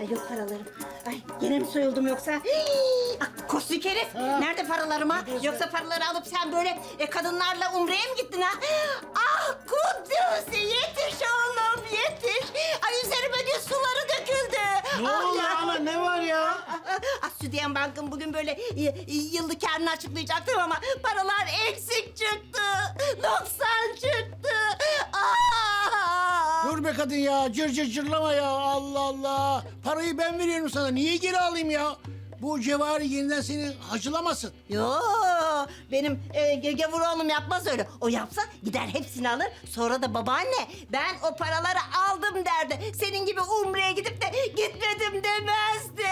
Ay yok paralarım. Ay gene mi soyuldum yoksa? Hii! Ah, Kostik herif. Nerede paralarım ha? Yoksa paraları alıp sen böyle e, kadınlarla umreye mi gittin ha? Ah Kudüs yetiş oğlum yetiş. Ay üzerime gün suları döküldü. Ne Ah oldu ya. ana ne var ya? Ah, Südyen Bank'ın bugün böyle y- yıllık karnını açıklayacaktım ama paralar eksik çıktı. Noksan çıktı. Dur be kadın ya cır cır cırlama ya Allah Allah. Parayı ben veriyorum sana niye geri alayım ya? Bu cevahiri yeniden seni hacılamasın. Yo, benim e, ge- gavur oğlum yapmaz öyle. O yapsa gider hepsini alır. Sonra da babaanne ben o paraları aldım derdi. Senin gibi umreye gidip de gitmedim demezdi.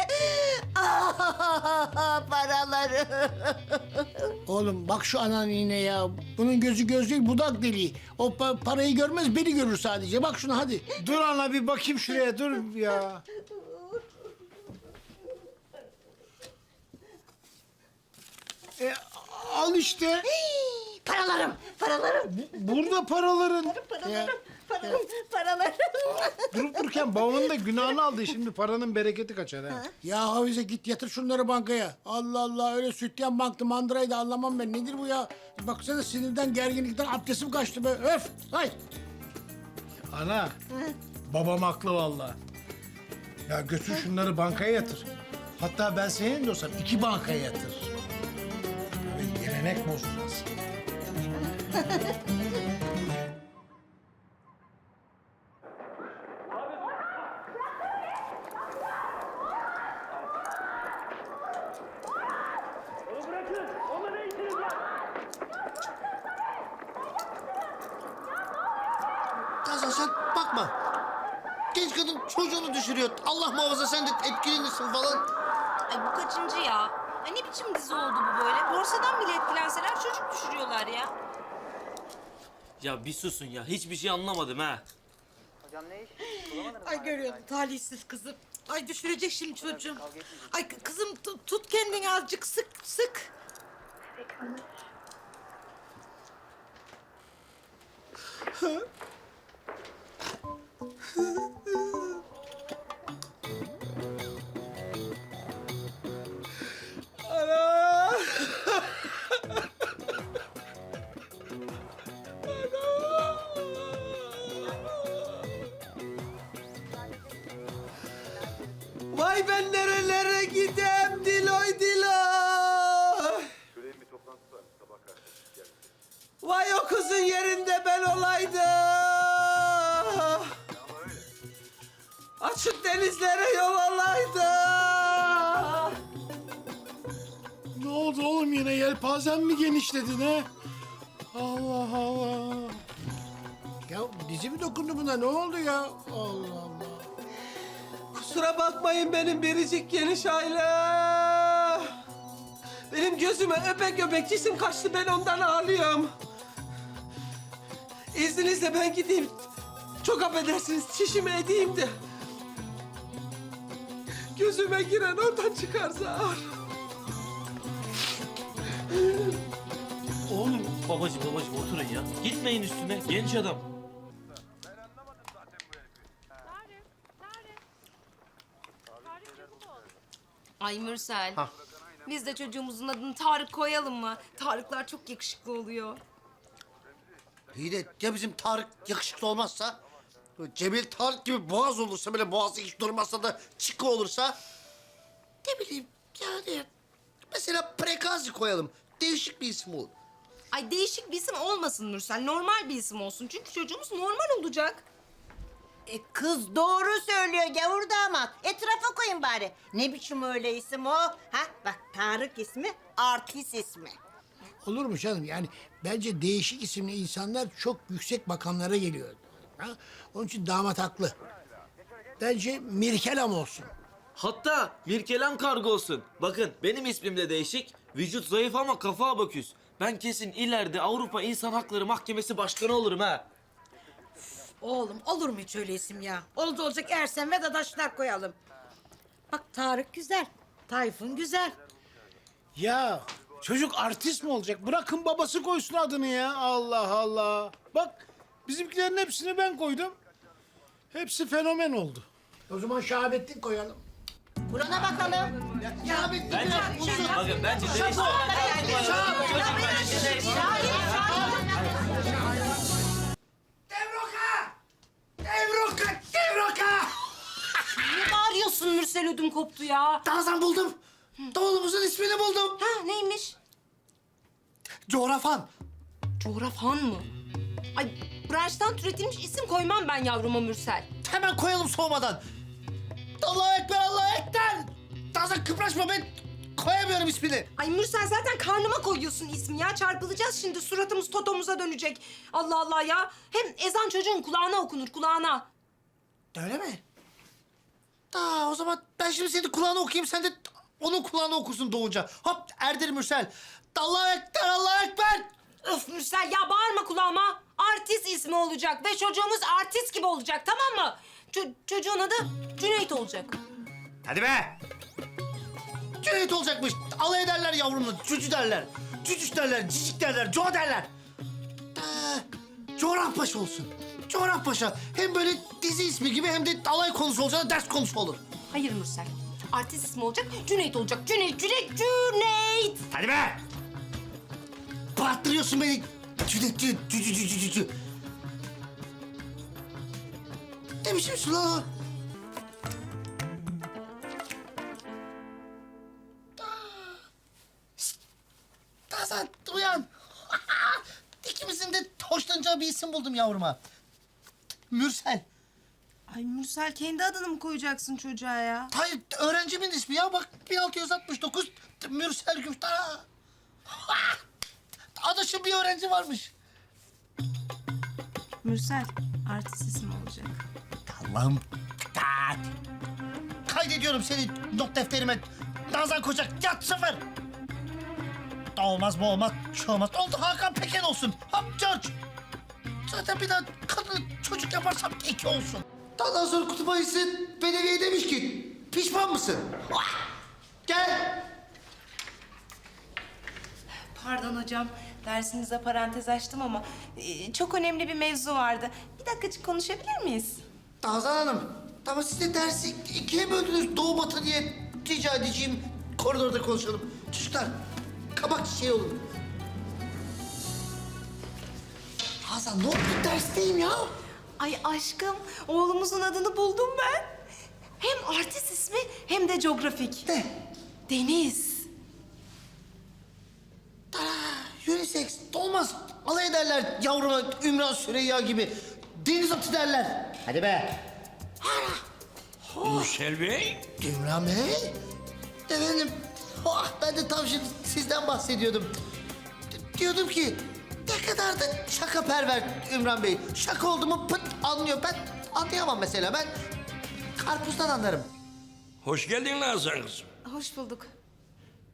Ah, paraları. Oğlum bak şu anan yine ya. Bunun gözü göz değil budak deliği. O pa- parayı görmez beni görür sadece. Bak şuna hadi. Dur ana bir bakayım şuraya dur ya. E, al işte. paralarım, paralarım, Burada paraların. paralarım, paralarım, paralarım. Durup dururken babanın da günahını aldı. Şimdi paranın bereketi kaçar ha. Ya Hafize git yatır şunları bankaya. Allah Allah öyle sütyen banklı mandırayı da anlamam ben. Nedir bu ya? Baksana sinirden gerginlikten abdestim kaçtı be. Öf. Hay. Ana. Babam haklı vallahi. Ya götür şunları bankaya yatır. Hatta ben senin de olsam iki bankaya yatır. Gelenek bozulmaz. Kazan sen bakma. Genç kadın çocuğunu düşürüyor. Allah muhafaza sen de etkilenirsin falan. Ay bu kaçıncı ya? Ay ne biçim dizi oldu bu böyle? Borsadan bile etkilenseler çocuk düşürüyorlar ya. Ya bir susun ya. Hiçbir şey anlamadım ha. Ay görüyorum talihsiz kızım. Ay düşürecek şimdi çocuğum. Ay kı- kızım tu- tut kendini azıcık sık sık. Vay ben nerelere gidem Diloy Diloy. Vay o kızın yerinde ben olaydım. Açık denizlere yol alaydım. Ne oldu oğlum yine yelpazen mi genişledin ha? Allah Allah. Ya dizi mi dokundu buna ne oldu ya? Allah Allah. Kusura bakmayın benim biricik geniş aile. Benim gözüme öpek öpek cisim kaçtı ben ondan ağlıyorum. İzninizle ben gideyim. Çok affedersiniz çişimi edeyim de. Gözüme giren oradan çıkarsa ağır. Oğlum. Babacım babacım oturun ya. Gitmeyin üstüne. Genç adam. Ay Mürsel. Biz de çocuğumuzun adını Tarık koyalım mı? Tarıklar çok yakışıklı oluyor. İyi de ya bizim Tarık yakışıklı olmazsa? Cemil Tarık gibi boğaz olursa böyle boğazı hiç durmazsa da çıkı olursa? Ne bileyim yani. Mesela Prekazi koyalım. Değişik bir isim olur. Ay değişik bir isim olmasın Mürsel. Normal bir isim olsun. Çünkü çocuğumuz normal olacak. E, kız doğru söylüyor gavur damat. Etrafa koyun bari. Ne biçim öyle isim o? Ha bak Tarık ismi artist ismi. Olur mu canım? Yani bence değişik isimli insanlar çok yüksek makamlara geliyor. Ha? Onun için damat haklı. Bence Mirkelam olsun. Hatta Mirkelam kargo olsun. Bakın benim ismim de değişik. Vücut zayıf ama kafa abaküs. Ben kesin ileride Avrupa İnsan Hakları Mahkemesi Başkanı olurum ha. Oğlum olur mu hiç öyle isim ya? Oldu olacak Ersen ve Dadaşlar koyalım. Bak Tarık güzel. Tayfun güzel. Ya çocuk artist mi olacak? Bırakın babası koysun adını ya. Allah Allah. Bak bizimkilerin hepsini ben koydum. Hepsi fenomen oldu. O zaman Şahabettin koyalım. Burana bakalım. Şahabettin Bence, bakın bence değişik. Çocuk bence değişik. Bağırıyorsun Mürsel ödüm koptu ya. Tazan buldum. Oğlumuzun ismini buldum. Ha neymiş? Coğrafan. Coğrafan mı? Ay branştan türetilmiş isim koymam ben yavruma Mürsel. Hemen koyalım soğumadan. Allahu Ekber, Allahu Ekber. Tazan kıpraşma ben koyamıyorum ismini. Ay Mürsel zaten karnıma koyuyorsun ismi ya. Çarpılacağız şimdi suratımız totomuza dönecek. Allah Allah ya. Hem ezan çocuğun kulağına okunur kulağına. Öyle mi? Aa, o zaman ben şimdi senin kulağına okuyayım, sen de onun kulağına okursun doğunca. Hop, Erdir Mürsel. Allahu Ekber, Allahu Ekber. Öf Mürsel ya bağırma kulağıma. Artist ismi olacak ve çocuğumuz artist gibi olacak tamam mı? Ço- çocuğun adı Cüneyt olacak. Hadi be. Cüneyt olacakmış. Alay ederler yavrumla, cücü derler. Cücüş derler, cicik derler, co derler. Ee, Coğrafpaşa olsun. Coğrafpaşa. Hem böyle dizi ismi gibi hem de alay konusu olacağına ders konusu olur. Hayır Mürsel. Artist ismi olacak, Cüneyt olacak. Cüneyt, Cüneyt, Cüneyt. Hadi be! Bağırttırıyorsun beni. Cüce, cüce, cüce, cüce, cüce. Ne biçim lan o? Tazan uyan. İkimizin de hoşlanacağı bir isim buldum yavruma. Mürsel. Ay Mürsel kendi adını mı koyacaksın çocuğa ya? Hayır öğrencimin ismi ya bak 1669 Mürsel Güftara. Adaşım bir öğrenci varmış. Mürsel, artist ismi olacak. Allah'ım. Tat. Kaydediyorum seni not defterime. Nazan Kocak yat sıfır. Olmaz bu olmaz şu olmaz. Oldu Hakan Peken olsun. Hop George. Zaten bir daha kadın çocuk yaparsam iki olsun. Daha sonra kutup ayısı belediye demiş ki pişman mısın? Ah! Gel. Pardon hocam, dersinize parantez açtım ama e, çok önemli bir mevzu vardı. Bir dakikacık konuşabilir miyiz? Nazan Hanım, ama siz de dersi ikiye böldünüz doğu batı diye rica edeceğim. Koridorda konuşalım. Çocuklar, kabak şey olun. Nazan ne oldu? Dersteyim ya. Ay aşkım, oğlumuzun adını buldum ben. Hem artist ismi hem de coğrafik. Ne? Deniz. Aa, unisex olmaz. Alay ederler yavruma Ümran Süreyya gibi. Deniz atı derler. Hadi be. Mürsel Bey, Ümran Bey. Efendim, oh, ben de tam şimdi sizden bahsediyordum. D- diyordum ki, ne kadar da şaka perver Ümran Bey. Şaka oldu mu pıt anlıyor. Ben anlayamam mesela. Ben karpuzdan anlarım. hoş geldin Nazan kızım. Hoş bulduk.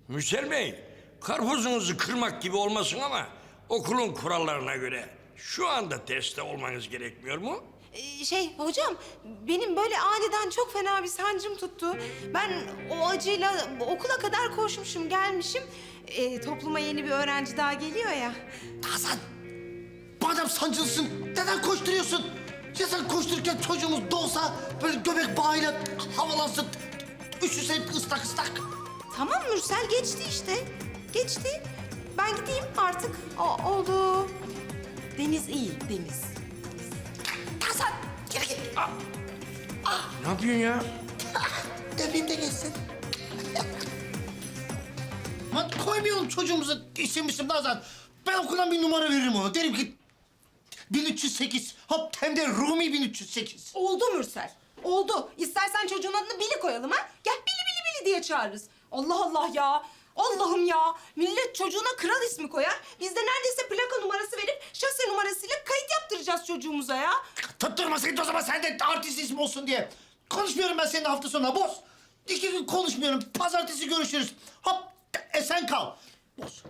Mürsel Bey, karpuzunuzu kırmak gibi olmasın ama okulun kurallarına göre şu anda testte olmanız gerekmiyor mu? Ee, şey hocam, benim böyle aniden çok fena bir sancım tuttu. Ben o acıyla okula kadar koşmuşum, gelmişim. Ee, topluma yeni bir öğrenci daha geliyor ya. Hasan, madem sancılısın neden koşturuyorsun? Ya sen koştururken çocuğumuz doğsa böyle göbek bağıyla havalansın. Üşüse ıslak ıslak. Tamam Mürsel geçti işte. Geçti. Ben gideyim artık. O, oldu. Deniz iyi, Deniz. Ne yapıyorsun ya? Öpeyim de geçsin. Lan koymayalım çocuğumuza isim isim Nazan. Ben okuldan bir numara veririm ona. Derim ki 1308. Hop hem de Rumi 1308. Oldu Mürsel. Oldu. İstersen çocuğun adını Bili koyalım ha. Gel Bili Bili Bili diye çağırırız. Allah Allah ya. Allah'ım ya. Millet çocuğuna kral ismi koyar. Biz de neredeyse plaka numarası verip şase numarasıyla kayıt yaptıracağız çocuğumuza ya. Tutturmasaydın o zaman sen de artist isim olsun diye. Konuşmuyorum ben seninle hafta sonuna boz. İki gün konuşmuyorum. Pazartesi görüşürüz. Hop esen kal. Boz.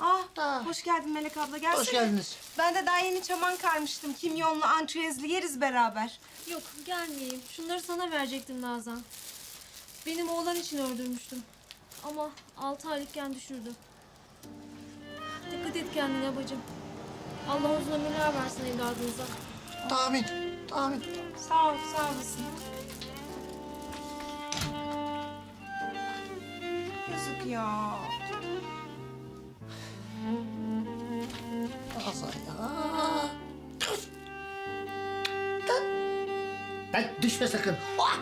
Ah, hoş geldin Melek abla. Gelsene. Hoş geldiniz. Ben de daha yeni çaman karmıştım. Kimyonlu ançüezli yeriz beraber. Yok gelmeyeyim. Şunları sana verecektim Nazan. Benim oğlan için öldürmüştüm. Ama altı aylıkken düşürdü. Dikkat et kendine bacım. Allah uzun ömürler versin evladınıza. Tahmin, tahmin. Sağ ol, sağ olasın. Yazık ya. Nazan ya. Lan düşme sakın. Ah!